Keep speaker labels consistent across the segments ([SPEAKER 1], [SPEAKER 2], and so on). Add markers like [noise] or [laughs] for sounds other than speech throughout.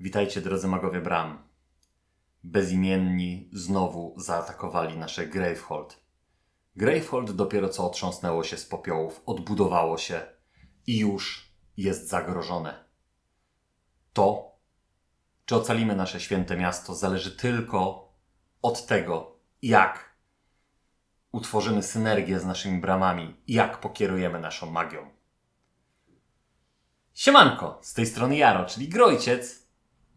[SPEAKER 1] Witajcie drodzy magowie bram. Bezimienni znowu zaatakowali nasze Gravehold. Gravehold dopiero co otrząsnęło się z popiołów, odbudowało się i już jest zagrożone. To, czy ocalimy nasze święte miasto, zależy tylko od tego, jak utworzymy synergię z naszymi bramami jak pokierujemy naszą magią. Siemanko, z tej strony Jaro, czyli Grojciec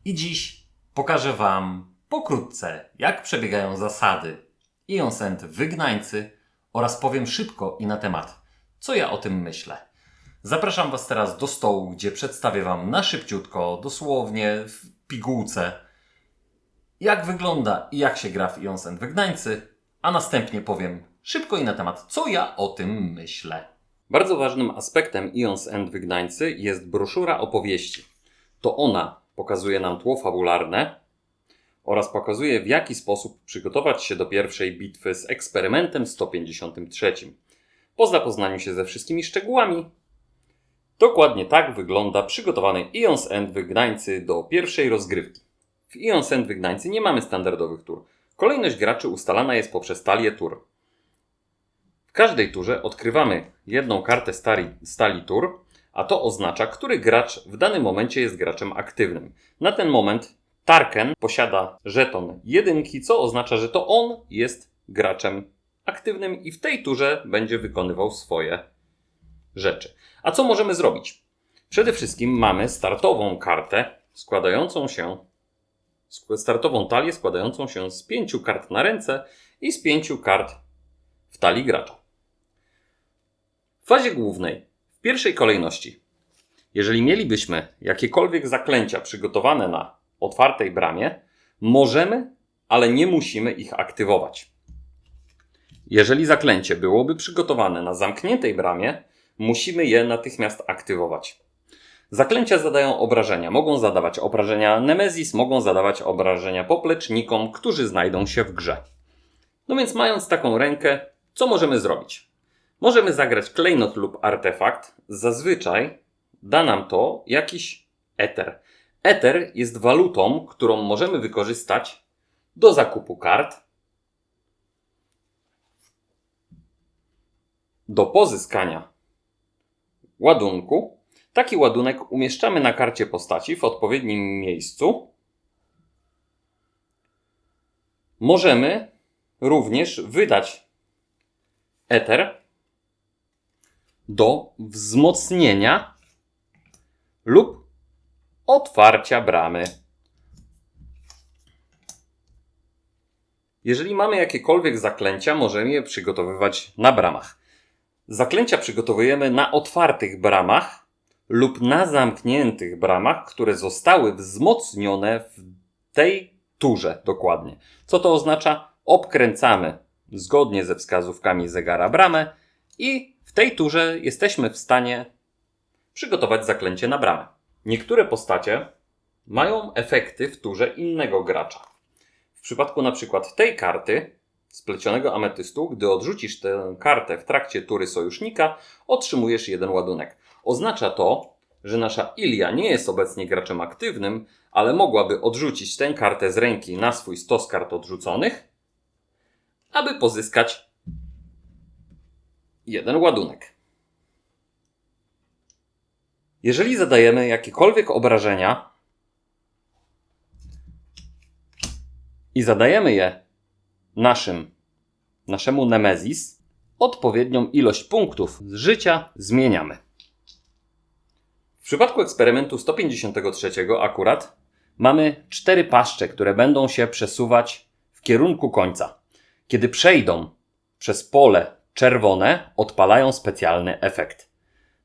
[SPEAKER 1] i dziś pokażę Wam pokrótce, jak przebiegają zasady Ionsent Wygnańcy oraz powiem szybko i na temat, co ja o tym myślę. Zapraszam Was teraz do stołu, gdzie przedstawię Wam na szybciutko, dosłownie w pigułce, jak wygląda i jak się gra w Ionsent Wygnańcy, a następnie powiem szybko i na temat, co ja o tym myślę. Bardzo ważnym aspektem Ions End Wygnańcy jest broszura opowieści. To ona pokazuje nam tło fabularne oraz pokazuje w jaki sposób przygotować się do pierwszej bitwy z eksperymentem 153. Po zapoznaniu się ze wszystkimi szczegółami, dokładnie tak wygląda przygotowany Ions End Wygnańcy do pierwszej rozgrywki. W Ions End Wygnańcy nie mamy standardowych tur. Kolejność graczy ustalana jest poprzez talię tur. W każdej turze odkrywamy jedną kartę stali, stali tur, a to oznacza, który gracz w danym momencie jest graczem aktywnym. Na ten moment Tarken posiada żeton jedynki, co oznacza, że to on jest graczem aktywnym i w tej turze będzie wykonywał swoje rzeczy. A co możemy zrobić? Przede wszystkim mamy startową kartę składającą się, startową talię składającą się z pięciu kart na ręce i z pięciu kart w talii gracza. W fazie głównej, w pierwszej kolejności, jeżeli mielibyśmy jakiekolwiek zaklęcia przygotowane na otwartej bramie, możemy, ale nie musimy ich aktywować. Jeżeli zaklęcie byłoby przygotowane na zamkniętej bramie, musimy je natychmiast aktywować. Zaklęcia zadają obrażenia. Mogą zadawać obrażenia Nemezis, mogą zadawać obrażenia poplecznikom, którzy znajdą się w grze. No więc mając taką rękę, co możemy zrobić? Możemy zagrać klejnot lub artefakt. Zazwyczaj da nam to jakiś eter. Eter jest walutą, którą możemy wykorzystać do zakupu kart, do pozyskania ładunku. Taki ładunek umieszczamy na karcie postaci w odpowiednim miejscu. Możemy również wydać eter do wzmocnienia lub otwarcia bramy. Jeżeli mamy jakiekolwiek zaklęcia, możemy je przygotowywać na bramach. Zaklęcia przygotowujemy na otwartych bramach lub na zamkniętych bramach, które zostały wzmocnione w tej turze dokładnie. Co to oznacza? Obkręcamy zgodnie ze wskazówkami zegara bramę i w tej turze jesteśmy w stanie przygotować zaklęcie na bramę. Niektóre postacie mają efekty w turze innego gracza. W przypadku na przykład tej karty, splecionego ametystu, gdy odrzucisz tę kartę w trakcie tury sojusznika, otrzymujesz jeden ładunek. Oznacza to, że nasza Ilia nie jest obecnie graczem aktywnym, ale mogłaby odrzucić tę kartę z ręki na swój stos kart odrzuconych, aby pozyskać jeden ładunek. Jeżeli zadajemy jakiekolwiek obrażenia i zadajemy je naszym, naszemu Nemezis, odpowiednią ilość punktów z życia zmieniamy. W przypadku eksperymentu 153 akurat mamy cztery paszcze, które będą się przesuwać w kierunku końca. Kiedy przejdą przez pole czerwone, odpalają specjalny efekt.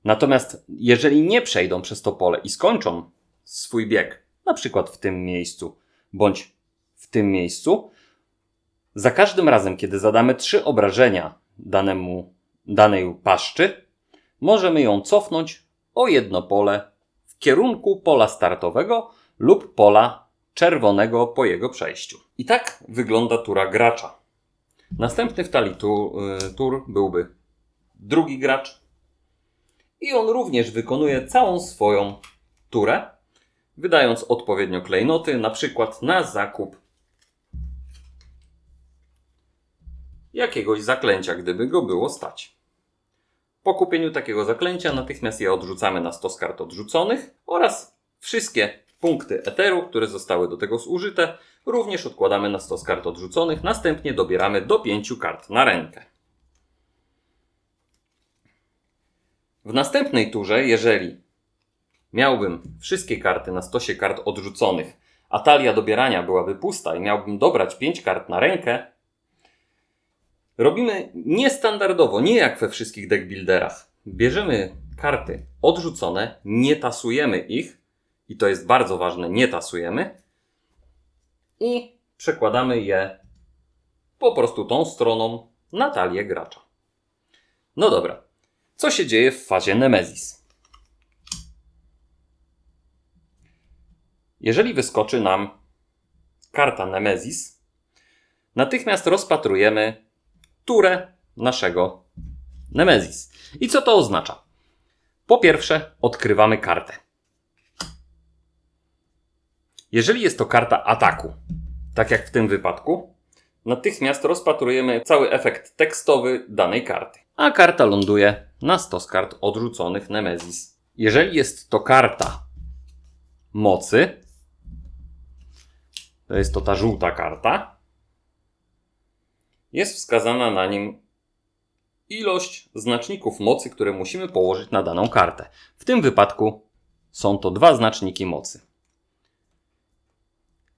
[SPEAKER 1] Natomiast jeżeli nie przejdą przez to pole i skończą swój bieg, na przykład w tym miejscu bądź w tym miejscu, za każdym razem, kiedy zadamy trzy obrażenia danemu, danej paszczy, możemy ją cofnąć o jedno pole w kierunku pola startowego lub pola czerwonego po jego przejściu. I tak wygląda tura gracza. Następny w talii tu, y, tur byłby drugi gracz. I on również wykonuje całą swoją turę. wydając odpowiednio klejnoty, na przykład na zakup jakiegoś zaklęcia, gdyby go było stać. Po kupieniu takiego zaklęcia natychmiast je odrzucamy na stos kart odrzuconych oraz wszystkie punkty eteru, które zostały do tego zużyte, również odkładamy na stos kart odrzuconych. Następnie dobieramy do pięciu kart na rękę. W następnej turze, jeżeli miałbym wszystkie karty na stosie kart odrzuconych, a talia dobierania byłaby pusta i miałbym dobrać 5 kart na rękę, robimy niestandardowo, nie jak we wszystkich deckbuilderach. Bierzemy karty odrzucone, nie tasujemy ich, i to jest bardzo ważne, nie tasujemy, i przekładamy je po prostu tą stroną na talię gracza. No dobra, co się dzieje w fazie Nemesis? Jeżeli wyskoczy nam karta Nemesis, natychmiast rozpatrujemy turę naszego Nemesis. I co to oznacza? Po pierwsze, odkrywamy kartę. Jeżeli jest to karta ataku, tak jak w tym wypadku, natychmiast rozpatrujemy cały efekt tekstowy danej karty. A karta ląduje na stos kart odrzuconych Nemesis. Jeżeli jest to karta mocy, to jest to ta żółta karta, jest wskazana na nim ilość znaczników mocy, które musimy położyć na daną kartę. W tym wypadku są to dwa znaczniki mocy.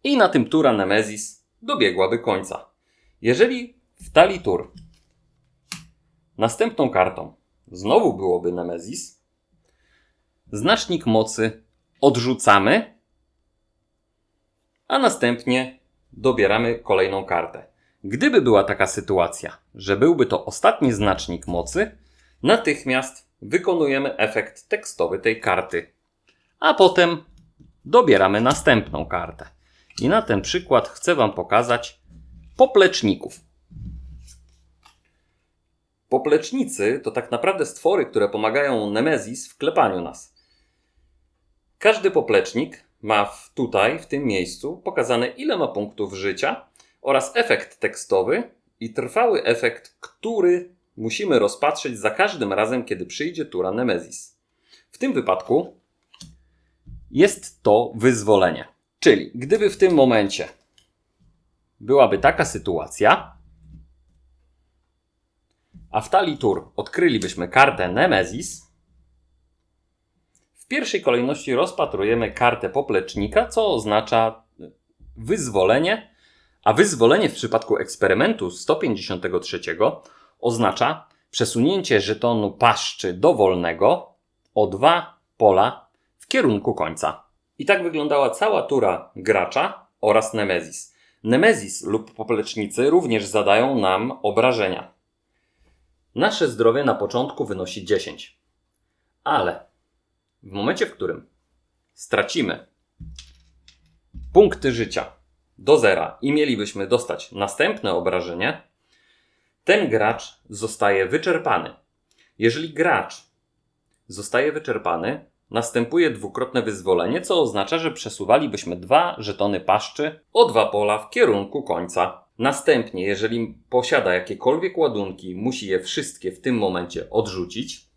[SPEAKER 1] I na tym tura Nemesis dobiegłaby końca. Jeżeli w talii tur następną kartą znowu byłoby Nemesis, znacznik mocy odrzucamy, a następnie dobieramy kolejną kartę. Gdyby była taka sytuacja, że byłby to ostatni znacznik mocy, natychmiast wykonujemy efekt tekstowy tej karty, a potem dobieramy następną kartę. I na ten przykład chcę Wam pokazać popleczników. Poplecznicy to tak naprawdę stwory, które pomagają Nemezis w klepaniu nas. Każdy poplecznik ma tutaj, w tym miejscu, pokazane ile ma punktów życia oraz efekt tekstowy i trwały efekt, który musimy rozpatrzeć za każdym razem, kiedy przyjdzie tura Nemezis. W tym wypadku jest to wyzwolenie. Czyli gdyby w tym momencie byłaby taka sytuacja, a w talii tur odkrylibyśmy kartę Nemesis, w pierwszej kolejności rozpatrujemy kartę poplecznika, co oznacza wyzwolenie, a wyzwolenie w przypadku eksperymentu 153 oznacza przesunięcie żetonu paszczy dowolnego o dwa pola w kierunku końca. I tak wyglądała cała tura gracza oraz Nemezis. Nemezis lub poplecznicy również zadają nam obrażenia. Nasze zdrowie na początku wynosi 10. Ale w momencie, w którym stracimy punkty życia do zera i mielibyśmy dostać następne obrażenie, ten gracz zostaje wyczerpany. Jeżeli gracz zostaje wyczerpany, następuje dwukrotne wyzwolenie, co oznacza, że przesuwalibyśmy dwa żetony paszczy o dwa pola w kierunku końca. Następnie, jeżeli posiada jakiekolwiek ładunki, musi je wszystkie w tym momencie odrzucić,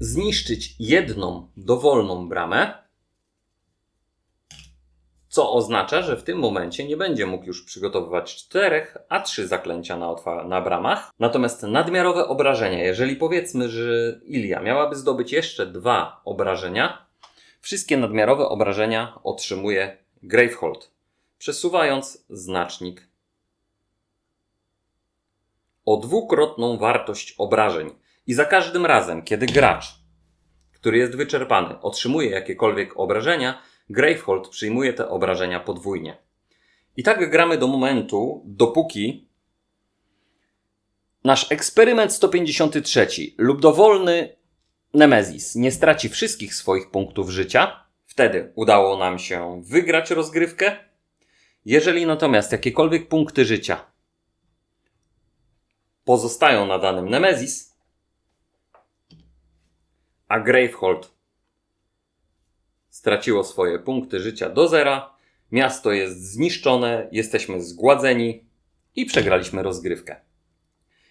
[SPEAKER 1] zniszczyć jedną dowolną bramę, co oznacza, że w tym momencie nie będzie mógł już przygotowywać czterech, a trzy zaklęcia na, otwa- na bramach. Natomiast nadmiarowe obrażenia, jeżeli powiedzmy, że Ilia miałaby zdobyć jeszcze dwa obrażenia, wszystkie nadmiarowe obrażenia otrzymuje Gravehold, przesuwając znacznik o dwukrotną wartość obrażeń. I za każdym razem, kiedy gracz, który jest wyczerpany, otrzymuje jakiekolwiek obrażenia, Gravehold przyjmuje te obrażenia podwójnie. I tak gramy do momentu, dopóki nasz eksperyment 153 lub dowolny Nemezis nie straci wszystkich swoich punktów życia. Wtedy udało nam się wygrać rozgrywkę. Jeżeli natomiast jakiekolwiek punkty życia pozostają na danym Nemezis, a Gravehold
[SPEAKER 2] straciło swoje punkty życia do zera, miasto jest zniszczone, jesteśmy zgładzeni i przegraliśmy rozgrywkę.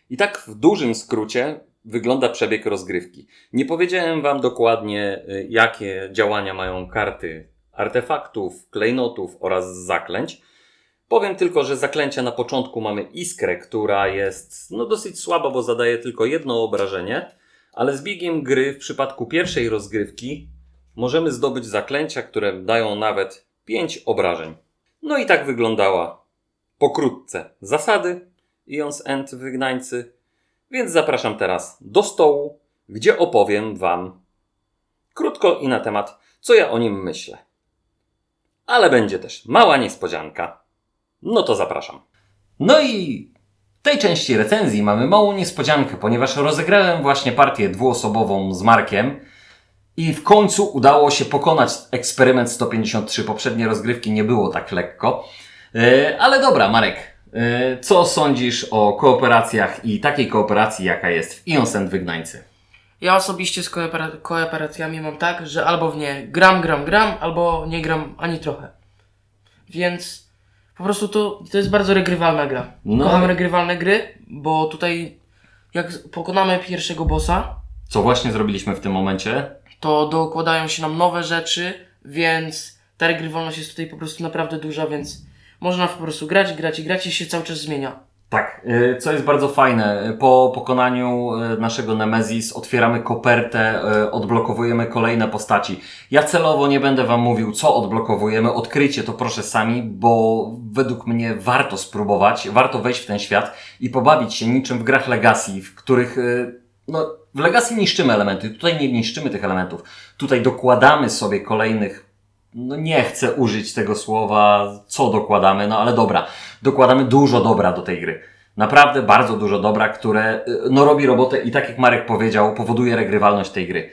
[SPEAKER 2] I tak w dużym skrócie wygląda przebieg rozgrywki. Nie powiedziałem Wam dokładnie, y, jakie działania mają karty artefaktów, klejnotów oraz zaklęć. Powiem tylko, że zaklęcia na początku mamy iskrę, która jest no, dosyć słaba, bo zadaje tylko jedno obrażenie, ale z biegiem gry w przypadku pierwszej rozgrywki możemy zdobyć zaklęcia, które dają nawet 5 obrażeń. No i tak wyglądała pokrótce zasady Ions End Wygnańcy, więc zapraszam teraz do stołu, gdzie opowiem Wam krótko i na temat, co ja o nim myślę. Ale będzie też mała niespodzianka. No to zapraszam.
[SPEAKER 1] No i w tej części recenzji mamy małą niespodziankę, ponieważ rozegrałem właśnie partię dwuosobową z Markiem i w końcu udało się pokonać eksperyment 153. Poprzednie rozgrywki nie było tak lekko. E, Ale dobra, Marek, e, co sądzisz o kooperacjach i takiej kooperacji, jaka jest w Ionsend Wygnańcy?
[SPEAKER 3] Ja osobiście z koopera- kooperacjami mam tak, że albo w nie gram, gram, gram, albo nie gram ani trochę. Więc po prostu to, to jest bardzo regrywalna gra.
[SPEAKER 1] No.
[SPEAKER 3] Kocham regrywalne gry, bo tutaj jak pokonamy pierwszego bossa,
[SPEAKER 1] Co właśnie zrobiliśmy w tym momencie?
[SPEAKER 3] To dokładają się nam nowe rzeczy, więc ta regrywalność jest tutaj po prostu naprawdę duża, więc można po prostu grać, grać i grać i się cały czas zmienia.
[SPEAKER 1] Tak, y, co jest bardzo fajne, y, po pokonaniu y, naszego Nemezis otwieramy kopertę, odblokowujemy kolejne postaci. Ja celowo nie będę Wam mówił, co odblokowujemy, odkryjcie to proszę sami, bo według mnie warto spróbować, warto wejść w ten świat i pobawić się niczym w grach Legacy, w których, no, w Legacy niszczymy elementy, tutaj nie niszczymy tych elementów. Tutaj dokładamy sobie kolejnych no nie chcę użyć tego słowa, co dokładamy, no ale dobra, dokładamy dużo dobra do tej gry. Naprawdę bardzo dużo dobra, które y, no robi robotę i tak jak Marek powiedział, powoduje regrywalność tej gry.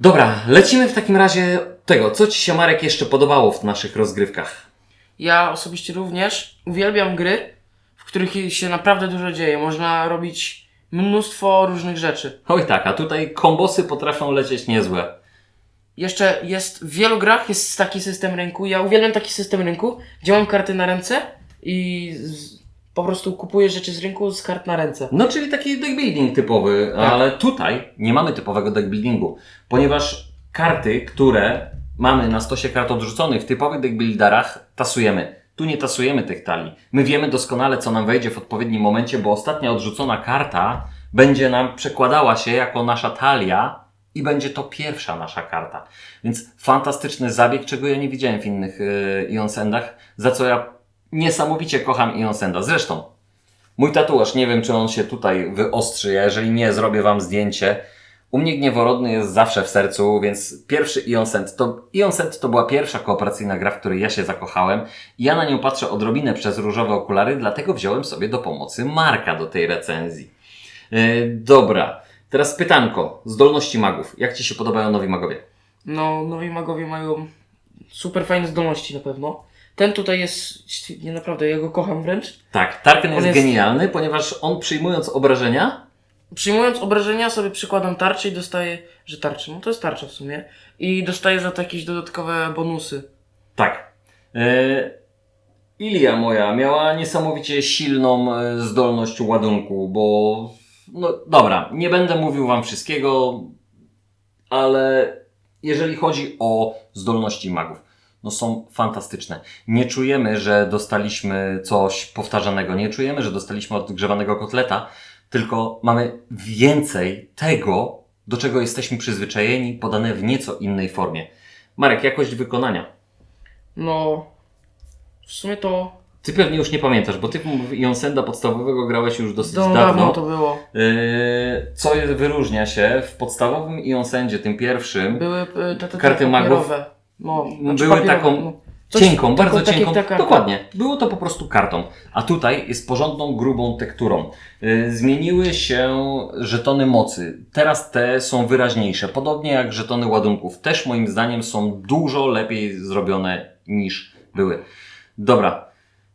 [SPEAKER 1] Dobra, lecimy w takim razie tego, co Ci się Marek jeszcze podobało w naszych rozgrywkach.
[SPEAKER 3] Ja osobiście również uwielbiam gry, w których się naprawdę dużo dzieje. Można robić mnóstwo różnych rzeczy.
[SPEAKER 1] Oj tak, a tutaj kombosy potrafią lecieć niezłe.
[SPEAKER 3] Jeszcze jest w wielu grach jest taki system rynku. Ja uwielbiam taki system rynku, gdzie mam karty na ręce i z, po prostu kupuję rzeczy z rynku z kart na ręce.
[SPEAKER 1] No, czyli taki deckbuilding typowy,
[SPEAKER 3] Tak.
[SPEAKER 1] ale tutaj nie mamy typowego deckbuildingu, ponieważ karty, które mamy na stosie kart odrzuconych w typowych deckbuilderach, tasujemy. Tu nie tasujemy tych talii. My wiemy doskonale, co nam wejdzie w odpowiednim momencie, bo ostatnia odrzucona karta będzie nam przekładała się jako nasza talia i będzie to pierwsza nasza karta. Więc fantastyczny zabieg, czego ja nie widziałem w innych yy, za co ja niesamowicie kocham Ionsenda. Zresztą, Mój tatuaż, nie wiem czy on się tutaj wyostrzy, a jeżeli nie, zrobię Wam zdjęcie. U mnie gnieworodny jest zawsze w sercu, więc pierwszy Ion Sent to, Ion Sent to była pierwsza kooperacyjna gra, w której ja się zakochałem. Ja na nią patrzę odrobinę przez różowe okulary, dlatego wziąłem sobie do pomocy Marka do tej recenzji. Yy, dobra, teraz pytanko. Zdolności magów. Jak Ci się podobają nowi magowie?
[SPEAKER 3] No, nowi magowie mają super fajne zdolności na pewno. Ten tutaj jest, nie naprawdę, ja go kocham wręcz.
[SPEAKER 1] Tak, Tarkin jest,
[SPEAKER 3] jest-
[SPEAKER 1] genialny, ponieważ on przyjmując obrażenia,
[SPEAKER 3] Przyjmując obrażenia sobie przykładam tarczę i dostaję, że tarczę, no to jest tarcza w sumie. I dostaję za to jakieś dodatkowe bonusy.
[SPEAKER 1] Tak. E, Ilia moja miała niesamowicie silną e, zdolność ładunku, bo no dobra, nie będę mówił wam wszystkiego, ale jeżeli chodzi o zdolności magów, no są fantastyczne. Nie czujemy, że dostaliśmy coś powtarzanego, nie czujemy, że dostaliśmy odgrzewanego kotleta, tylko mamy więcej tego, do czego jesteśmy przyzwyczajeni, podane w nieco innej formie. Marek, jakość wykonania.
[SPEAKER 3] No, w sumie to
[SPEAKER 1] Ty pewnie już nie pamiętasz, bo ty w Ionsenda podstawowego grałeś już dosyć
[SPEAKER 3] do
[SPEAKER 1] dawno.
[SPEAKER 3] to było.
[SPEAKER 1] Yy, co jest, wyróżnia się w podstawowym Ionsendzie, tym pierwszym,
[SPEAKER 3] Były e, te, te, te
[SPEAKER 1] Karty magów.
[SPEAKER 3] No, znaczy
[SPEAKER 1] były
[SPEAKER 3] papierowe,
[SPEAKER 1] taką
[SPEAKER 3] no. Coś
[SPEAKER 1] cienką, bardzo cienką. Dokładnie. Było to po prostu kartą. A tutaj jest porządną, grubą tekturą. Yy, zmieniły się żetony mocy. Teraz te są wyraźniejsze. Podobnie jak żetony ładunków. Też moim zdaniem są dużo lepiej zrobione niż były. Dobra.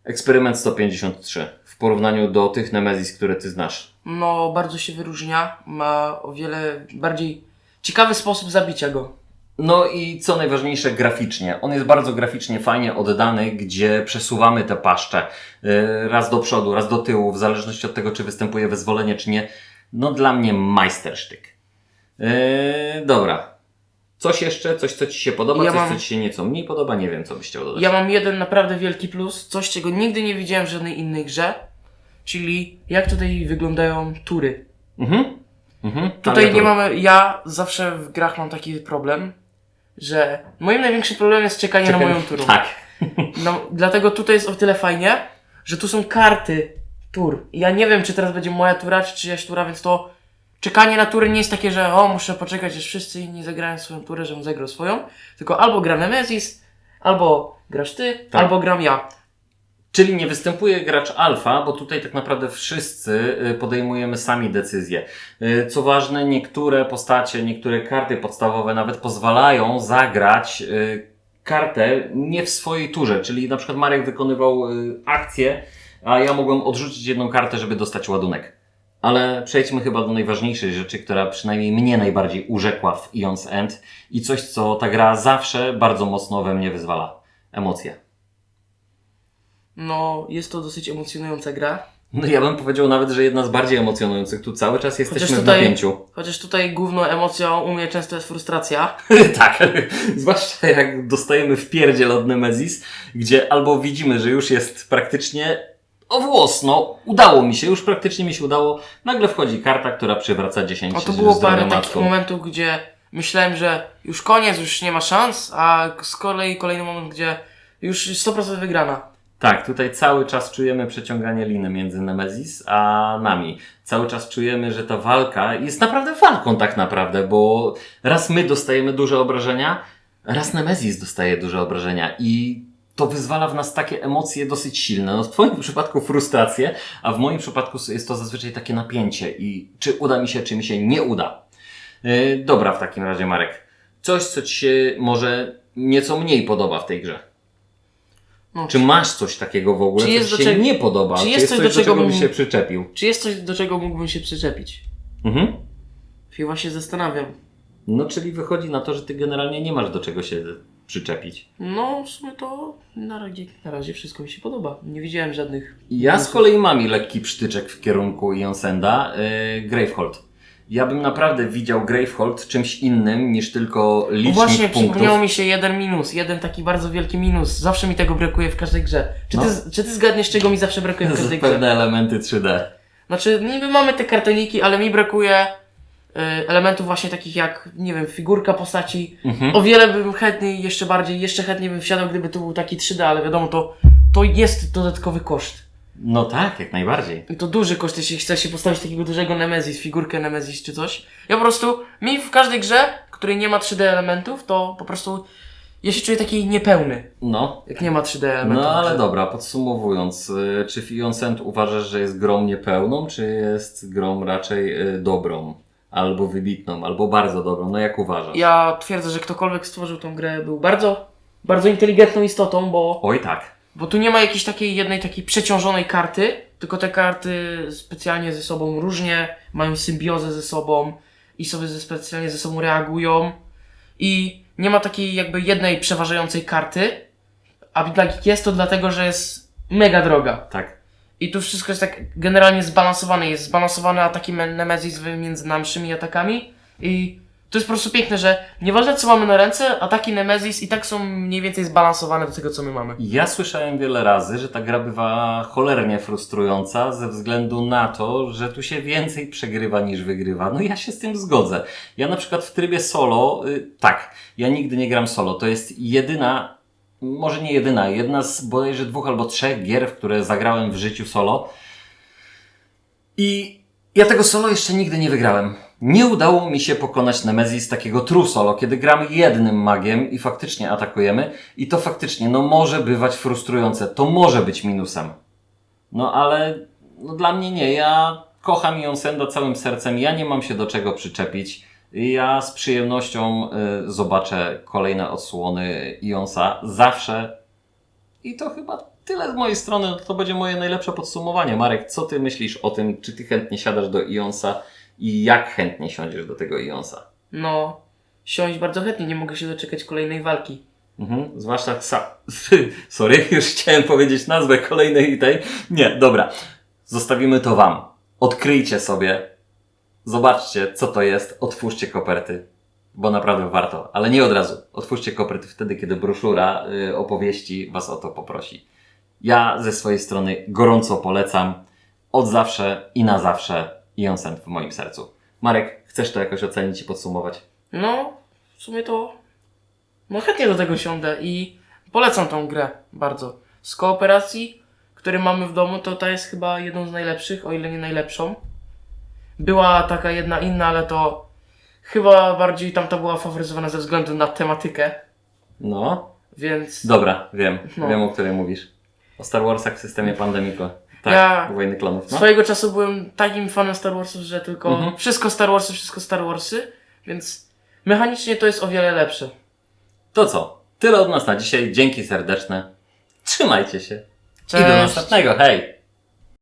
[SPEAKER 1] Eksperyment 153. W porównaniu do tych Nemezis, które ty znasz.
[SPEAKER 3] No, bardzo się wyróżnia. Ma o wiele bardziej ciekawy sposób zabicia go.
[SPEAKER 1] No i co najważniejsze, graficznie. On jest bardzo graficznie fajnie oddany, gdzie przesuwamy te paszcze y, raz do przodu, raz do tyłu, w zależności od tego, czy występuje wyzwolenie, czy nie. No dla mnie majstersztyk. Yy, dobra. Coś jeszcze? Coś, co Ci się podoba?
[SPEAKER 3] Ja
[SPEAKER 1] coś,
[SPEAKER 3] mam-
[SPEAKER 1] co Ci się nieco mniej podoba? Nie wiem, co byś chciał dodać.
[SPEAKER 3] Ja mam jeden naprawdę wielki plus, coś czego nigdy nie widziałem w żadnej innej grze, czyli jak tutaj wyglądają tury.
[SPEAKER 1] Mhm. Mhm.
[SPEAKER 3] Tutaj nie mamy, ja zawsze w grach mam taki problem, że moim największym problemem jest czekanie
[SPEAKER 1] Czekaj,
[SPEAKER 3] na moją turę.
[SPEAKER 1] Tak.
[SPEAKER 3] No, dlatego tutaj jest o tyle fajnie, że tu są karty tur. Ja nie wiem, czy teraz będzie moja tura, czy czyjaś tura, więc to czekanie na tury nie jest takie, że o, muszę poczekać, aż wszyscy inni zagrają swoją turę, żebym zagrał swoją. Tylko albo gra Nemesis, albo grasz ty,
[SPEAKER 1] Tak.
[SPEAKER 3] albo gram ja.
[SPEAKER 1] Czyli nie występuje gracz alfa, bo tutaj tak naprawdę wszyscy y, podejmujemy sami decyzje. Y, Co ważne, niektóre postacie, niektóre karty podstawowe nawet pozwalają zagrać y, kartę nie w swojej turze. Czyli na przykład Marek wykonywał akcję, a ja mogłem odrzucić jedną kartę, żeby dostać ładunek. Ale przejdźmy chyba do najważniejszej rzeczy, która przynajmniej mnie najbardziej urzekła w Ion's End i coś, co ta gra zawsze bardzo mocno we mnie wyzwala. Emocje.
[SPEAKER 3] No, jest to dosyć emocjonująca gra.
[SPEAKER 1] No ja bym powiedział nawet, że jedna z bardziej emocjonujących. Tu cały czas jesteśmy
[SPEAKER 3] tutaj-
[SPEAKER 1] w napięciu.
[SPEAKER 3] Chociaż tutaj główną emocją u mnie często jest frustracja. [laughs]
[SPEAKER 1] tak, zwłaszcza jak dostajemy w pierdziel od Nemesis, gdzie albo widzimy, że już jest praktycznie o włos, no udało mi się, już praktycznie mi się udało. Nagle wchodzi karta, która przywraca 10
[SPEAKER 3] O, to było parę takich
[SPEAKER 1] matką.
[SPEAKER 3] momentów, gdzie myślałem, że już koniec, już nie ma szans, a z kolei kolejny moment, gdzie już 100% wygrana.
[SPEAKER 1] Tak, tutaj cały czas czujemy przeciąganie liny między Nemesis a nami. Cały czas czujemy, że ta walka jest naprawdę walką tak naprawdę, bo raz my dostajemy duże obrażenia, raz Nemesis dostaje duże obrażenia i to wyzwala w nas takie emocje dosyć silne. No w Twoim [laughs] przypadku frustrację, a w moim przypadku jest to zazwyczaj takie napięcie i czy uda mi się, czy mi się nie uda. Yy, dobra, w takim razie Marek. Coś, co Ci się może nieco mniej podoba w tej grze.
[SPEAKER 3] No,
[SPEAKER 1] Czy masz coś takiego w ogóle,
[SPEAKER 3] Czy
[SPEAKER 1] co
[SPEAKER 3] jest
[SPEAKER 1] ci
[SPEAKER 3] do
[SPEAKER 1] się
[SPEAKER 3] czego-
[SPEAKER 1] nie podoba?
[SPEAKER 3] czy jest coś, do
[SPEAKER 1] czego byś
[SPEAKER 3] bym-
[SPEAKER 1] się przyczepił?
[SPEAKER 3] Czy jest coś, do czego mógłbym się przyczepić?
[SPEAKER 1] Mhm.
[SPEAKER 3] Się zastanawiam.
[SPEAKER 1] No, czyli wychodzi na to, że ty generalnie nie masz do czego się przyczepić.
[SPEAKER 3] No, w sumie to na razie, na razie wszystko mi się podoba. Nie widziałem żadnych...
[SPEAKER 1] Ja z kolei mam i lekki przytyczek w kierunku Jonsenda, yy, Gravehold. Ja bym naprawdę widział Gravehold czymś innym niż tylko licznik
[SPEAKER 3] właśnie,
[SPEAKER 1] punktów.
[SPEAKER 3] przypomniało mi się jeden minus, jeden taki bardzo wielki minus. Zawsze mi tego brakuje w każdej grze. Czy,
[SPEAKER 1] No.
[SPEAKER 3] ty, czy ty zgadniesz, czego mi zawsze brakuje w [laughs] każdej grze?
[SPEAKER 1] Pewne elementy 3D.
[SPEAKER 3] Znaczy, niby mamy te kartoniki, ale mi brakuje y, elementów właśnie takich jak, nie wiem, figurka postaci.
[SPEAKER 1] Mhm.
[SPEAKER 3] O wiele bym chętniej, jeszcze bardziej, jeszcze chętniej bym wsiadał, gdyby to był taki 3D, ale wiadomo, to, to jest dodatkowy koszt.
[SPEAKER 1] No tak, jak najbardziej.
[SPEAKER 3] I to duży koszt, jeśli chce się postawić takiego dużego Nemesis, figurkę Nemesis czy coś. Ja po prostu, mi w każdej grze, w której nie ma 3D elementów, to po prostu ja się czuję taki niepełny,
[SPEAKER 1] No,
[SPEAKER 3] jak nie ma 3D elementów.
[SPEAKER 1] No ale dobra, podsumowując, y, czy Fionsent uważasz, że jest grą niepełną, czy jest grą raczej y, dobrą? Albo wybitną, albo bardzo dobrą? No jak uważasz?
[SPEAKER 3] Ja twierdzę, że ktokolwiek stworzył tą grę był bardzo, bardzo inteligentną istotą, bo
[SPEAKER 1] Oj tak.
[SPEAKER 3] Bo tu nie ma jakiejś takiej jednej takiej przeciążonej karty, tylko te karty specjalnie ze sobą różnie mają symbiozę ze sobą i sobie ze specjalnie ze sobą reagują. I nie ma takiej jakby jednej przeważającej karty, a jednak jest to dlatego, że jest mega droga.
[SPEAKER 1] Tak.
[SPEAKER 3] I tu wszystko jest tak generalnie zbalansowane. Jest zbalansowany ataki Me- Nemesis między naszymi atakami i to jest po prostu piękne, że nieważne co mamy na ręce, ataki Nemesis i tak są mniej więcej zbalansowane do tego, co my mamy.
[SPEAKER 1] Ja słyszałem wiele razy, że ta gra bywa cholernie frustrująca ze względu na to, że tu się więcej przegrywa niż wygrywa. No ja się z tym zgodzę. Ja na przykład w trybie solo, y, tak, ja nigdy nie gram solo. To jest jedyna, może nie jedyna, jedna z bodajże dwóch albo trzech gier, w które zagrałem w życiu solo. I ja tego solo jeszcze nigdy nie wygrałem. Nie udało mi się pokonać Nemesis takiego true solo, kiedy gramy jednym magiem i faktycznie atakujemy. I to faktycznie, no może bywać frustrujące. To może być minusem. No ale no, dla mnie nie. Ja kocham Jonsenda całym sercem. Ja nie mam się do czego przyczepić. Ja z przyjemnością y, zobaczę kolejne odsłony Ionsa. Zawsze. I to chyba tyle z mojej strony. To będzie moje najlepsze podsumowanie. Marek, co ty myślisz o tym? Czy ty chętnie siadasz do Ionsa? I jak chętnie siądziesz do tego Ionsa?
[SPEAKER 3] No, siąść bardzo chętnie, nie mogę się doczekać kolejnej walki.
[SPEAKER 1] Mhm, zwłaszcza sa... [laughs] Sorry, już chciałem powiedzieć nazwę kolejnej tej. Nie, dobra. Zostawimy to wam. Odkryjcie sobie. Zobaczcie, co to jest. Otwórzcie koperty. Bo naprawdę warto. Ale nie od razu. Otwórzcie koperty wtedy, kiedy broszura y, opowieści was o to poprosi. Ja ze swojej strony gorąco polecam. Od zawsze i na zawsze Jonsent w moim sercu. Marek, chcesz to jakoś ocenić i podsumować?
[SPEAKER 3] No, w sumie to. No chętnie do tego siądę i polecam tą grę bardzo. Z kooperacji, które mamy w domu, to ta jest chyba jedną z najlepszych, o ile nie najlepszą. Była taka jedna inna, ale to chyba bardziej tamta była faworyzowana ze względu na tematykę,
[SPEAKER 1] No,
[SPEAKER 3] więc.
[SPEAKER 1] Dobra, wiem.
[SPEAKER 3] No.
[SPEAKER 1] Wiem, o której mówisz. O Star Warsach w systemie Pandemico. Tak,
[SPEAKER 3] Ja-
[SPEAKER 1] Wojny Klonów. No.
[SPEAKER 3] Swojego czasu byłem takim fanem Star Warsów, że tylko
[SPEAKER 1] Mhm.
[SPEAKER 3] wszystko Star Warsy, wszystko Star Warsy, więc mechanicznie to jest o wiele lepsze.
[SPEAKER 1] To co? Tyle od nas na dzisiaj. Dzięki serdeczne. Trzymajcie się. I do
[SPEAKER 3] Cześć.
[SPEAKER 1] następnego. Hej!